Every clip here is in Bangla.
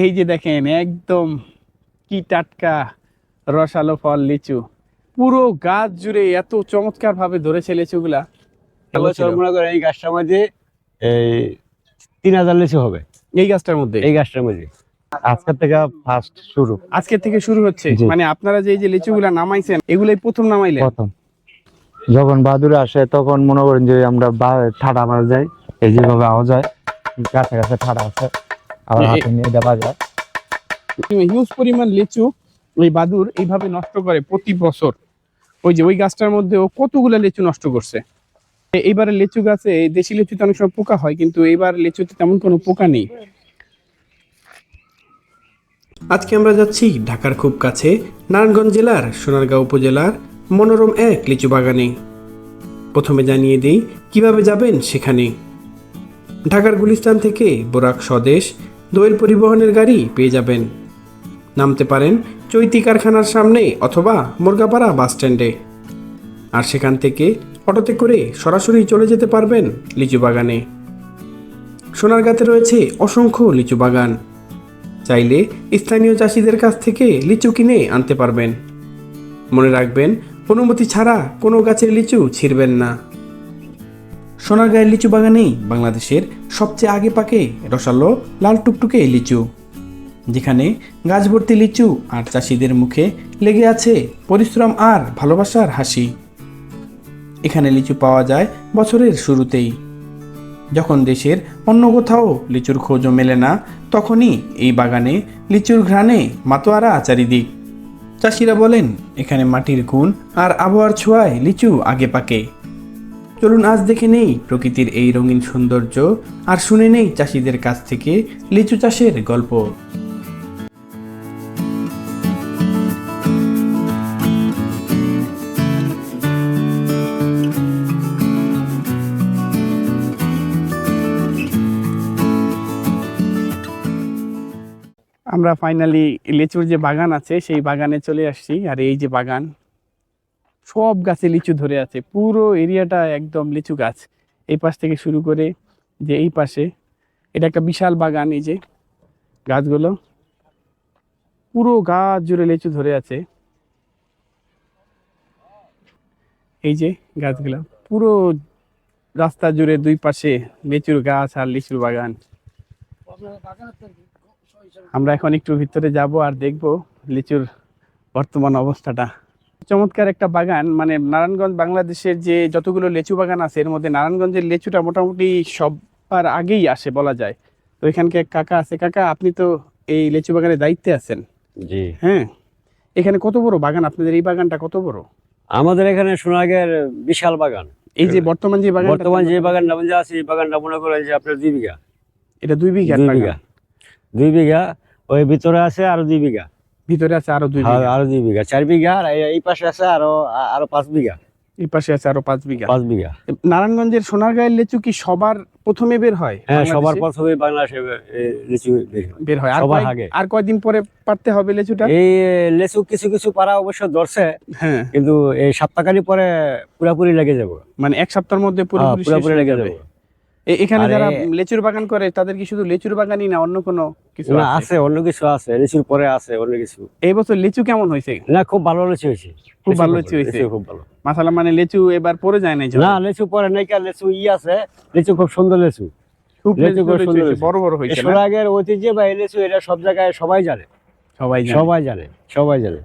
এই যে দেখেন একদম কি টাটকা রসালো ফল লিচু। পুরো গাছ জুড়ে এত চমৎকার ভাবে ধরেছে লিচুগুলা। এবছর মনে করেন এই গাছটার মাঝে এই তিন হাজার লিচু হবে। এই গাছটার মধ্যে? এই গাছটার মধ্যে। আজকের থেকে ফার্স্ট শুরু। আজকের থেকে শুরু হচ্ছে? মানে আপনারা যে এই যে লিচুগুলা নামাইছেন এগুলাই প্রথম নামাইলেন? প্রথম। যখন বাদুর আসে তখন মনে করেন যে আমরা ঠাডা মারা যাই। এই যেভাবে আওয়াজ হয় কাছে কাছে ঠাডা আছে। আবার হাতে নিয়ে দেওয়া যায়। হিউজ পরিমাণ লিচু ওই বাদুর এইভাবে নষ্ট করে প্রতি বছর। ওই যে ওই গাছটার মধ্যে ও কতগুলো লিচু নষ্ট করছে। এইবারে লিচু গাছে দেশি লিচুতে অনেক সময় পোকা হয় কিন্তু এইবার লিচুতে তেমন কোনো পোকা নেই। আজকে আমরা যাচ্ছি ঢাকার খুব কাছে নারায়ণগঞ্জ জেলার সোনারগাঁও উপজেলার মনোরম এক লিচু বাগানে। প্রথমে জানিয়ে দিই কীভাবে যাবেন সেখানে। ঢাকার গুলিস্তান থেকে বোরাক স্বদেশ দোয়েল পরিবহনের গাড়ি পেয়ে যাবেন। নামতে পারেন চৈতি কারখানার সামনে অথবা মুরগাপাড়া বাস স্ট্যান্ডে। আর সেখান থেকে অটোতে করে সরাসরি চলে যেতে পারবেন লিচু বাগানে। সোনারগাঁতে রয়েছে অসংখ্য লিচু বাগান। চাইলে স্থানীয় চাষিদের কাছ থেকে লিচু কিনে আনতে পারবেন। মনে রাখবেন, অনুমতি ছাড়া কোনো গাছের লিচু ছিঁড়বেন না। সোনারগাঁয়ের লিচু বাগানেই বাংলাদেশের সবচেয়ে আগে পাকে রসালো লাল টুকটুকে লিচু, যেখানে গাছ ভর্তি লিচু আর চাষিদের মুখে লেগে আছে পরিশ্রম আর ভালোবাসার হাসি। এখানে লিচু পাওয়া যায় বছরের শুরুতেই। যখন দেশের অন্য কোথাও লিচুর খোঁজও মেলে না, তখনই এই বাগানে লিচুর ঘ্রাণে মাতোয়ারা চারিদিক। চাষিরা বলেন, এখানে মাটির গুণ আর আবহাওয়ার ছোঁয়ায় লিচু আগে পাকে। চলুন আজ দেখে নেই প্রকৃতির এই রঙিন সৌন্দর্য, আর শুনে নেই চাষিদের কাছ থেকে লিচু চাষের গল্প। আমরা ফাইনালি লিচুর যে বাগান আছে, সেই বাগানে চলে আসছি, আর এই যে বাগান সব গাছে লিচু ধরে আছে। পুরো এরিয়াটা একদম লিচু গাছ। এই পাশ থেকে শুরু করে যে এই পাশে, এটা একটা বিশাল বাগান এই যে গাছগুলো। পুরো গাছ জুড়ে লিচু ধরে আছে। এই যে গাছগুলো। পুরো রাস্তা জুড়ে দুই পাশে লিচুর গাছ আর লিচুর বাগান। আমরা এখন একটু ভিতরে যাব আর দেখব লিচুর বর্তমান অবস্থাটা। চমৎকার একটা বাগান মানে নারায়ণগঞ্জ বাংলাদেশের যে যতগুলো লেচু বাগান আছে এর মধ্যে নারায়ণগঞ্জের লেচুটা মোটামুটি সবার আগেই আসে বলা যায়। তো এখানকে কাকা আছে। কাকা আপনি তো এই লেচু বাগানের দায়িত্বে আছেন। জি। হ্যাঁ এখানে কত বড় বাগান? আপনাদের এই বাগানটা কত বড়? আমাদের এখানে সোনাগের বিশাল বাগান। এই যে বর্তমান যে বাগান বর্তমান যে বাগানটা মধ্যে আছে এই বাগানটা মনে করেন যে আপনার দুই বিঘা। এটা দুই বিঘা দুই বিঘা। দুই বিঘা ওই ভিতরে আছে আরও দুই বিঘা। ভিতরে আছে আরও দুই বিঘা। আরও দুই বিঘা চার বিঘা আর এই- পাশে আছে আরও আরও পাঁচ বিঘা। এই পাশে আছে আরও পাঁচ বিঘা। পাঁচ বিঘা। নারায়ণগঞ্জের সোনারগাঁয়ের লিচু কি সবার প্রথমে বের হয়? হ্যাঁ সবার প্রথমে বাংলাদেশে লিচু বের হয়। আর সবার আগে। আর কয়দিন পরে পারতে হবে লিচুটা? এই লেচু কিছু কিছু পারা অবশ্য ধরছে হ্যাঁ। কিন্তু এই সপ্তাহখানি পরে পুরাপুরি লেগে যাব। মানে এক সপ্তাহের মধ্যে হ্যাঁ, পুরোপুরি হয়ে লেগে যাবে। এখানে যারা লেচুর বাগান করে তাদের কি শুধু লেচুর বাগানই না অন্য কোনো কিছু না আছে? অন্য কিছু আছে লিচুর পরে আছে অন্য কিছু। এই বছর লিচু কেমন হয়েছে? না খুব ভালো লিচু হয়েছে। খুব ভালো লিচু হয়েছে। খুব ভালো। মাসালা মানে লিচু এবার পরে যায় নাই না লিচু পরে নাই কা লিচু ই আছে লিচু খুব সুন্দর লিচু। খুব লিচু খুব সুন্দর। বড় বড় হয়েছে না? সোনাগের ঐতিহ্য বা লিচু এটা সব জায়গায় সবাই জানে। সবাই জানে। সবাই জানে সবাই জানে।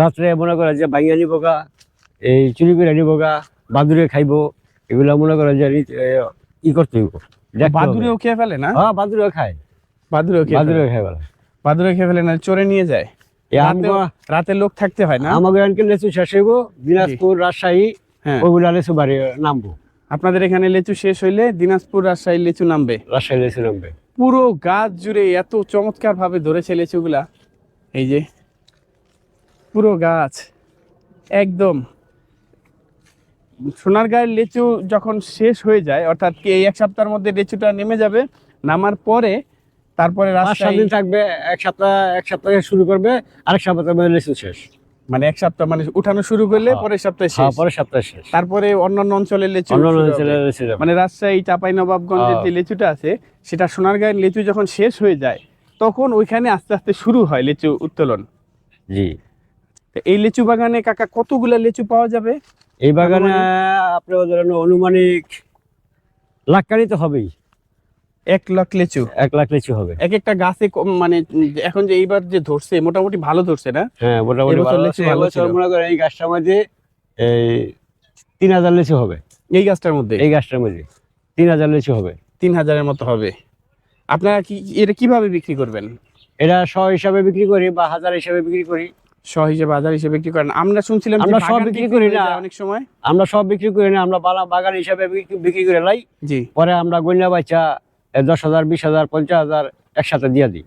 রাত্রে মনে করে যে বাইঙ্গা নিব এই চুরি করে নিব গা বাদুরে খাইবো এগুলা মনে করে যে ই করতে হইব বাদুরেও খেয়ে ফেলে না? হ্যাঁ বাদুরে খায়। বাদুরেও খেয়ে বাদুরে ফেলে। খায় বলে বাদুরে খেয়ে ফেলে না চোরে নিয়ে যায়। রাতে লোক থাকতে হয় না? আমাদের এখানকে লিচু শেষ হইব দিনাজপুর রাজশাহী হ্যাঁ। ওগুলা লিচু বাড়ি নামবো। আপনাদের এখানে লিচু শেষ হইলে দিনাজপুর রাজশাহী লিচু নামবে? রাজশাহী লেচু নামবে। পুরো গাছ জুড়ে এত চমৎকার ভাবে ধরেছে লিচুগুলা। এই যে পুরো গাছ একদম। সোনার গায়ের লিচু যখন শেষ হয়ে যায় অর্থাৎ এই এক সপ্তাহের মধ্যে লিচুটা নেমে যাবে নামার পরে তারপরে দিন থাকবে এক সপ্তাহ এক সপ্তাহ শুরু করবে আরেক সপ্তাহ মানে লিচু শেষ। মানে এক সপ্তাহ মানে উঠানো শুরু করলে হ্যাঁ। পরের সপ্তাহে হ্যাঁ শেষ পরের সপ্তাহ শেষ। তারপরে অন্যান্য অঞ্চলের। অঞ্চলে লিচু মানে রাজশাহী চাপাই নবাবগঞ্জের হ্যাঁ। যে লিচুটা আছে সেটা সোনারগাঁয়ের লিচু যখন শেষ হয়ে যায় তখন ওইখানে আস্তে আস্তে শুরু হয় লিচু উত্তোলন। জি। এই লিচু বাগানে কাকা কতগুলা লেচু পাওয়া যাবে? এই বাগানে আপনার ধরেন অনুমানিক লাখ কানি তো হবেই। এক লাখ লিচু। এক লাখ লিচু হবে। এক একটা গাছে মানে এখন যে এইবার যে ধরছে মোটামুটি ভালো ধরছে না? হ্যাঁ মোটামুটি ভালো। মনে করেন এই গাছটার মধ্যে এই তিন হাজার লিচু হবে। এই গাছটার মধ্যে? এই গাছটার মধ্যে তিন হাজার লিচু হবে। তিন হাজারের মতো হবে। আপনারা কি এটা কীভাবে বিক্রি করবেন? এটা শ হিসাবে বিক্রি করি বা হাজার হিসাবে বিক্রি করি। শ হিসেবে হাজার হিসেবে বিক্রি করেন। আমরা শুনছিলাম আমরা সব বিক্রি করি না। অনেক সময়। আমরা সব বিক্রি করি না আমরা বাগান হিসাবে বিক্রি- করে লাই। জি। পরে আমরা গন্যা বাচ্চা দশ হাজার বিশ হাজার পঞ্চাশ হাজার একসাথে দিয়ে দিই।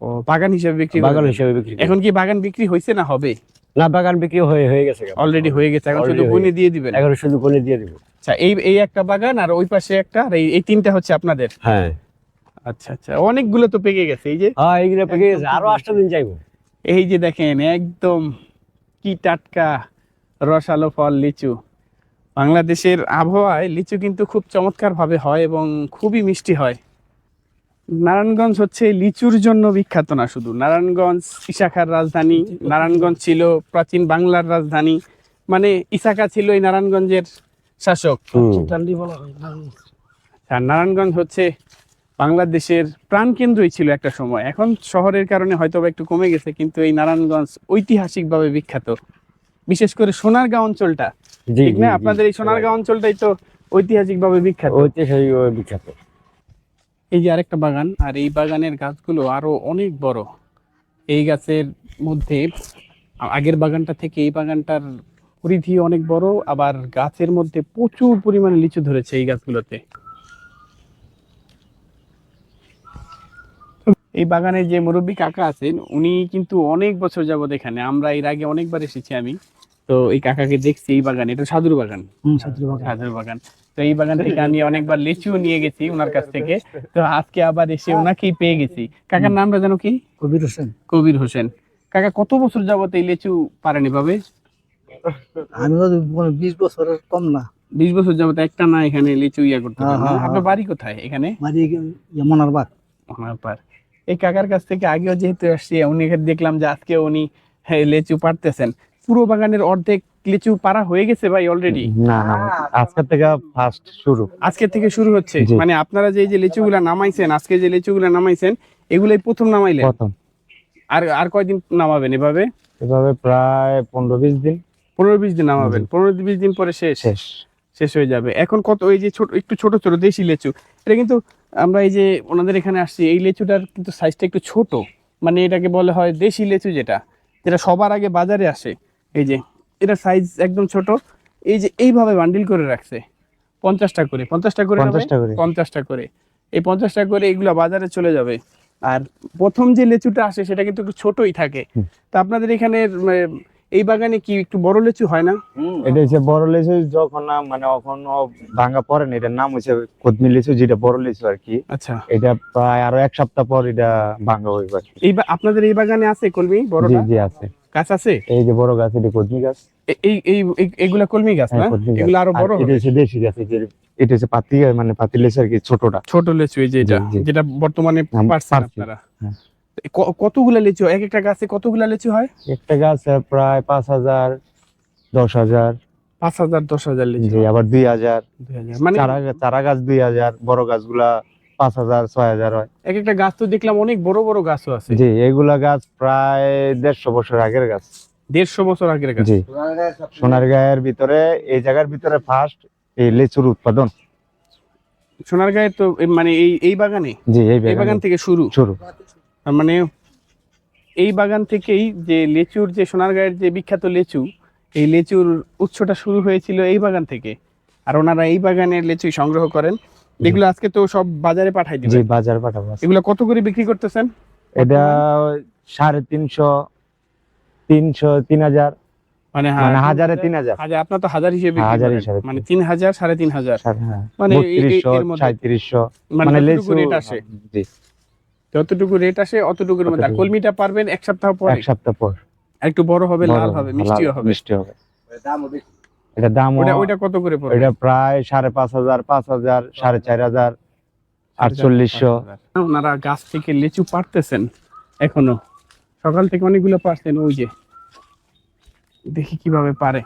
ও বাগান হিসেবে বিক্রি বাগান। হিসাবে বিক্রি এখন কি বাগান বিক্রি হয়েছে না হবে? না বাগান বিক্রি হয়ে হয়ে গেছে অলরেডি হয়ে গেছে এখন শুধু বনে দিয়ে দিবেন। এখন শুধু কোনে দিয়ে দিব। আচ্ছা এই এই একটা বাগান আর ওই পাশে একটা আর এই তিনটা হচ্ছে আপনাদের? হ্যাঁ। আচ্ছা আচ্ছা অনেকগুলো তো পেকে গেছে এই যে? হ্যাঁ এইগুলো পেকে গেছে। আরও আটটা দিন যাইবো। এই যে দেখেন একদম কি টাটকা রসালো ফল লিচু। বাংলাদেশের আবহাওয়ায় লিচু কিন্তু খুব চমৎকার ভাবে হয় এবং খুবই মিষ্টি হয়। নারায়ণগঞ্জ হচ্ছে লিচুর জন্য বিখ্যাত না শুধু। নারায়ণগঞ্জ ইশাখার রাজধানী নারায়ণগঞ্জ ছিল প্রাচীন বাংলার রাজধানী। মানে ইসাকা ছিল এই নারায়ণগঞ্জের শাসক। আর নারায়ণগঞ্জ হচ্ছে বাংলাদেশের প্রাণকেন্দ্রই ছিল একটা সময়। এখন শহরের কারণে হয়তো একটু কমে গেছে কিন্তু এই নারায়ণগঞ্জ ঐতিহাসিকভাবে বিখ্যাত। বিশেষ করে সোনারগাঁও অঞ্চলটা। ঠিক না? আপনাদের এই সোনারগাঁও অঞ্চলটাই তো ঐতিহাসিকভাবে বিখ্যাত। ঐতিহাসিক বিখ্যাত। এই যে আরেকটা বাগান আর এই বাগানের গাছগুলো আরও অনেক বড়। এই গাছের মধ্যে আগের বাগানটা থেকে এই বাগানটার পরিধি অনেক বড় আবার গাছের মধ্যে প্রচুর পরিমাণে লিচু ধরেছে এই গাছগুলোতে। এই বাগানের যে মুরব্বী কাকা আছেন উনি কিন্তু অনেক বছর যাবত এখানে। আমরা এর আগে অনেকবার এসেছি আমি। তো এই কাকাকে দেখছি এই বাগান। এটা সাধুর বাগান। সাধুর বাগান। তো এই বাগান থেকে আমি অনেকবার লিচু নিয়ে গেছি ওনার কাছ থেকে। তো আজকে আবার এসে ওনাকেই পেয়ে গেছি। কাকার নামটা জানো কি? কবির হোসেন। কবির হোসেন। কাকা কত বছর যাবত এই লিচু পারেন এভাবে আমি বিশ বছরের কম না। বিশ বছর যাবত একটা না এখানে লিচু ইয়া করতে হ্যাঁ, হ্যাঁ, আপনার হ্যাঁ। বাড়ি কোথায় এখানে? মারি মনার বাগ। ওনার পার এই কাকার কাছ থেকে আগেও যেহেতু আসছি উনি দেখলাম যে আজকে উনি হ্যাঁ, লিচু পারতেছেন পুরো বাগানের অর্ধেক লিচু পারা হয়ে গেছে ভাই অলরেডি না না আজকের থেকে ফার্স্ট শুরু। আজকে থেকে শুরু হচ্ছে? মানে আপনারা যে এই যে লিচুগুলা নামাইছেন আজকে যে লিচুগুলা নামাইছেন এগুলাই প্রথম নামাইলেন? প্রথম। আর আর কয়দিন নামাবেন এভাবে? এভাবে প্রায় পনেরো বিশ দিন। পনেরো বিশ দিন নামাবেন। পনেরো বিশ দিন পরে শেষ? শেষ। শেষ হয়ে যাবে। এখন কত ওই যে ছোট একটু ছোট ছোট দেশি লেচু এটা কিন্তু আমরা এই যে ওনাদের এখানে আসছি এই লেচুটার কিন্তু সাইজটা একটু ছোট। মানে এটাকে বলে হয় দেশি লেচু যেটা যেটা সবার আগে বাজারে আসে। এই যে এটা সাইজ একদম ছোট। এই যে এইভাবে বান্ডিল করে রাখছে। পঞ্চাশটা করে পঞ্চাশটা করে না ভাই? 50টা করে। পঞ্চাশটা করে। এই পঞ্চাশটা করে এগুলো বাজারে চলে যাবে। আর প্রথম যে লেচুটা আসে সেটা কিন্তু একটু ছোটই থাকে। তা আপনাদের এখানে এই বাগানে কি একটু বড় লেচু হয় না? এটা হচ্ছে বড় লিচু যখন না মানে এখন ভাঙা পড়ে না এটার নাম হচ্ছে কদমি লিচু যেটা বড় লিচু আর কি। আচ্ছা। এটা প্রায় আরও এক সপ্তাহ পর এটা ভাঙা হইবে এই আপনাদের এই বাগানে আছে কলমি জি বড়টা? জি আছে। গাছ আছে? এই যে বড় গাছ এটা কদমি গাছ। এই এই এই- এগুলা কলমি গাছ না? হ্যাঁ। এগুলো আরও বড় এটা হচ্ছে দেশি গাছ এই যে- এটা হচ্ছে পাতি মানে পাতি লিচু আর কি ছোটটা। ছোট লিচু এই যে এটা জি, জি। যেটা বর্তমানে পারছেন আপনারা। হ্যাঁ। কতগুলা লিচু এক একটা গাছে কতগুলা লিচু হয়? একটা গাছ প্রায় পাঁচ হাজার দশ হাজার। পাঁচ হাজার দশ হাজার লিচু আবার দুই হাজার। মানে চারা গাছ দুই হাজার বড় গাছগুলা পাঁচ হাজার ছয় হাজার হয়। এক একটা গাছ তো দেখলাম অনেক বড় বড় গাছও আছে। জি এগুলা গাছ প্রায় দেড়শো বছর আগের গাছ। দেড়শো বছর আগের গাছ। জি। সোনার গায়ের ভিতরে এই জায়গার ভিতরে ফার্স্ট এই লিচুর উৎপাদন। সোনার গায়ের তো মানে এই এই বাগানে? জি এই বাগান। থেকে শুরু? শুরু। মানে এই বাগান থেকেই যে লেচুর যে সোনারগাঁয়ের যে বিখ্যাত লেচু এই লেচুর উৎসটা শুরু হয়েছিল এই বাগান থেকে। আর ওনারা এই বাগানের লেচুই সংগ্রহ করেন। এগুলো আজকে তো সব বাজারে পাঠাই জি বাজার পাঠাবো এগুলো কত করে বিক্রি করতেছেন? এটা সাড়ে তিনশো তিনশো তিন হাজার। মানে মানে হাজারে তিন হাজার। হাজার আপনার তো হাজার হিসেবে। মানে তিন হাজার সাড়ে তিন হাজার। হ্যাঁ। মানে মানে মানে আসে? জি। যতটুকু রেট আসে অতটুকুর মধ্যে। কলমিটা পারবেন এক সপ্তাহ পরে। এক সপ্তাহ পর। একটু বড় হবে লাল হবে মিষ্টিও হবে। মিষ্টি হবে। এটা দাম ওটা ওইটা কত করে পড়বে? এটা প্রায় সাড়ে পাঁচ হাজার পাঁচ হাজার সাড়ে চার হাজার আটচল্লিশশো। ওনারা গাছ থেকে লিচু পারতেছেন এখনও। সকাল থেকে অনেকগুলো পারছেন ওই যে। দেখি কীভাবে পারে।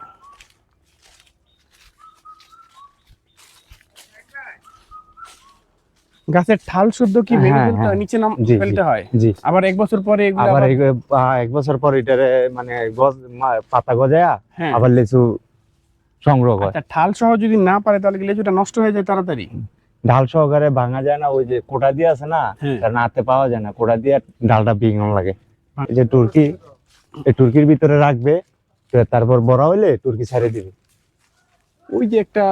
গাছের ঠাল শুদ্ধ কি হ্যাঁ, হ্যাঁ। নিচে নাম। ফেলতে হয় আবার এক বছর পরে এগুলো আবার এক বছর পর এটারে মানে গজ পাতা গজায়া হ্যাঁ আবার লিচু সংগ্রহ করে আচ্ছা ঠাল সহ যদি না পারে তাহলে লিচুটা নষ্ট হয়ে যায় তাড়াতাড়ি ঢাল সহকারে ভাঙা যায় না ওই যে কোটা দিয়ে আছে না। এটা নাতে পাওয়া যায় না কোটা দিয়ে ডালটা ভেঙে লাগে। যে তুর্কি এই তুর্কির ভিতরে রাখবে তারপর বড় হইলে তুর্কি ছাড়ে দিবে ওই যে একটা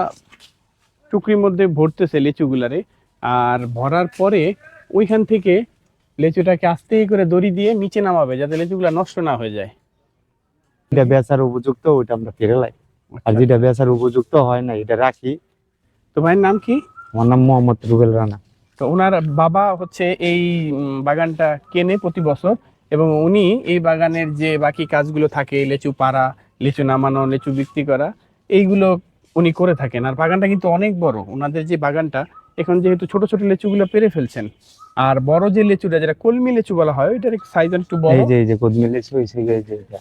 টুকরির মধ্যে ভরতেছে লিচুগুলারে আর ভরার পরে ওইখান থেকে লেচুটাকে আস্তে করে দড়ি দিয়ে নিচে নামাবে যাতে লেচুগুলো নষ্ট না হয়ে যায়। এটা বেচার উপযুক্ত ওইটা আমরা ফিরে লাই। আর যেটা বেচার উপযুক্ত হয় না এটা রাখি। তো ভাইয়ের নাম কি? আমার নাম মোহাম্মদ রুবেল রানা। তো ওনার বাবা হচ্ছে এই বাগানটা কেনে প্রতি বছর এবং উনি এই বাগানের যে বাকি কাজগুলো থাকে লিচু পাড়া লিচু নামানো লিচু বিক্রি করা এইগুলো উনি করে থাকেন। আর বাগানটা কিন্তু অনেক বড়। ওনাদের যে বাগানটা এখন যেহেতু ছোট ছোট লিচুগুলো পেরে ফেলছেন আর বড় যে লিচুটা যেটা কলমি লিচু বলা হয় ওইটার সাইজ একটু বড়। এই যে এই যে কদমি লিচু এই যে এটা।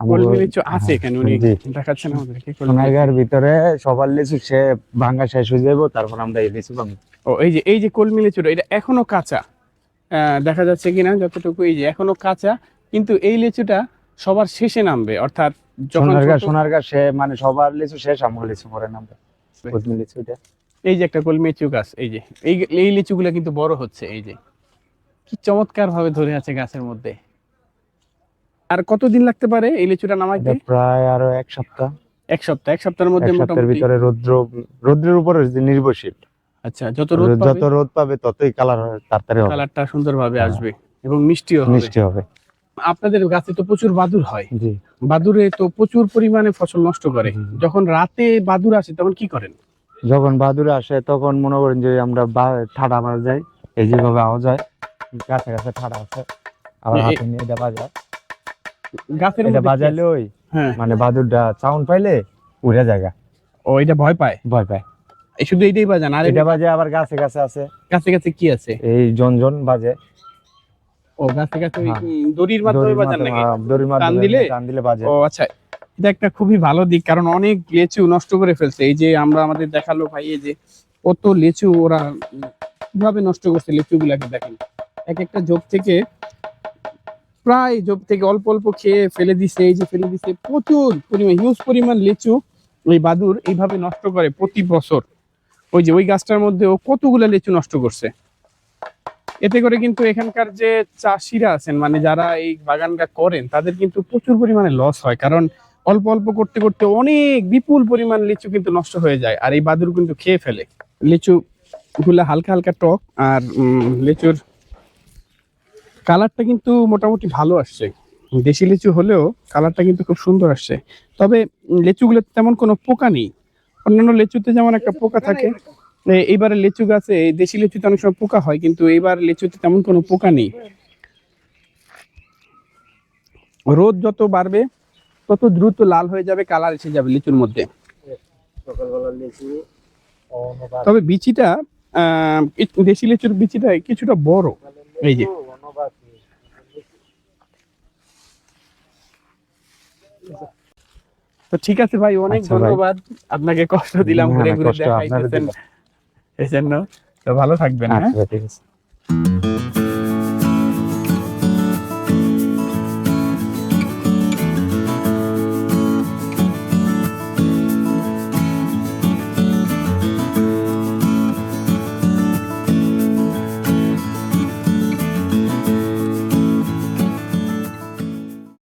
কলমি লিচু আছে এখানে উনি দেখাচ্ছেন আমাদেরকে সোনারগাঁর ভিতরে সবার লিচু সে ভাঙ্গা শেষ হয়ে যাব তারপর আমরা এই লিচু পাবো ও এই যে এই যে কলমি লিচুটা এটা এখনও কাঁচা। দেখা যাচ্ছে কিনা যতটুকু এই যে এখনও কাঁচা। কিন্তু এই লিচুটা সবার শেষে নামবে অর্থাৎ সোনারগাঁ সোনারগাঁ সে মানে সবার লেচু শেষ আমার লিচু পরে নামবে। কদমি লিচু এটা এই যে একটা কলমি লিচু গাছ এই যে এই এই লিচুগুলো কিন্তু বড় হচ্ছে এই যে। কি চমৎকার ভাবে ধরে আছে গাছের মধ্যে। আর কতদিন লাগতে পারে এই লিচুটা নামাইতে? প্রায় আরও এক সপ্তাহ। এক সপ্তাহ এক সপ্তাহের মধ্যে মোটামুটি ভিতরে রৌদ্র রৌদ্রের উপরে নির্ভরশীল। আচ্ছা যত রোদ যত রোদ পাবে ততই কালার তাড়াতাড়ি হবে। কালারটা সুন্দরভাবে হ্যাঁ। আসবে এবং মিষ্টিও হবে। মিষ্টি হবে। আপনাদের গাছে তো প্রচুর বাদুর হয়। জি। বাদুরে তো প্রচুর পরিমাণে ফসল নষ্ট করে। যখন রাতে বাদুর আসে তখন কি করেন? যখন বাদুরে আসে তখন মনে করেন যে আমরা ঠাডা মারা যাই এই যেভাবে আওয়া যায়। কাছে কাছে ঠাডা আছে। আবার হাতে নিয়ে এটা বাজায়। গাছের এটা মধ্যে কি ওই হ্যাঁ। মানে বাদুরটা চাউন পাইলে উড়ে জায়গা ও এটা ভয় পায়? ভয় পায়। এই শুধু এইটাই বাজান আর এটা বাজে আবার গাছে গাছে আছে। কাছে কাছে কি আছে? এই জনজন বাজে। ও গাছে কাছে ওই হ্যাঁ। দড়ির মাধ্যমে বাজান নাকি? হ্যাঁ, দড়ির মাধ্যমে দিলে? টান দিলে বাজে। ও আচ্ছা। এটা একটা খুবই ভালো দিক, কারণ অনেক লিচু নষ্ট করে ফেলছে। এই যে আমরা আমাদের দেখাল ভাই, এই যে কত লিচু ওরা কীভাবে নষ্ট করছে লিচু গুলাকে দেখেন। এক একটা ঝোপ থেকে প্রায় ঝোপ থেকে অল্প অল্প খেয়ে ফেলে দিছে, এই যে ফেলে দিছে প্রচুর পরিমাণ হিউজ পরিমাণ লিচু ওই বাদুর এইভাবে নষ্ট করে প্রতি বছর। ওই যে ওই গাছটার মধ্যে ও কতগুলো লিচু নষ্ট করছে। এতে করে কিন্তু এখানকার যে চাষিরা আছেন মানে যারা এই বাগানটা করেন, তাদের কিন্তু প্রচুর পরিমাণে লস হয়। কারণ অল্প অল্প করতে করতে অনেক বিপুল পরিমাণ লিচু কিন্তু নষ্ট হয়ে যায়। আর এই বাদুর কিন্তু খেয়ে ফেলে। লিচু গুলা হালকা হালকা টক আর লিচুর কালারটা কিন্তু মোটামুটি ভালো আসছে। দেশি লিচু হলেও কালারটা কিন্তু খুব সুন্দর আসছে। তবে লিচুগুলোতে তেমন কোনো পোকা নেই। অন্যান্য লিচুতে যেমন একটা পোকা থাকে এইবারে লিচু গাছে দেশি লিচুতে অনেক সময় পোকা হয়, কিন্তু এইবার লিচুতে তেমন কোনো পোকা নেই। রোদ যত বাড়বে তত দ্রুত লাল হয়ে যাবে কালার এসে যাবে লিচুর মধ্যে? তবে বিচিটা দেশি লিচুর বিচিটা কিছুটা বড়। এই যে। তো ঠিক আছে ভাই অনেক আচ্ছা ধন্যবাদ। আপনাকে কষ্ট দিলাম না, ঘুরে ঘুরে দেখাইতেছেন। জন্য। তো ভালো থাকবেন হ্যাঁ? আচ্ছা ঠিক আছে।